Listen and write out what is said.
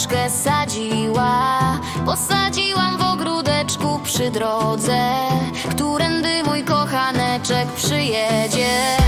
ławeczkę sadziła. Posadziłam w ogródeczku przy drodze Którędy mój kochaneczek przyjedzie.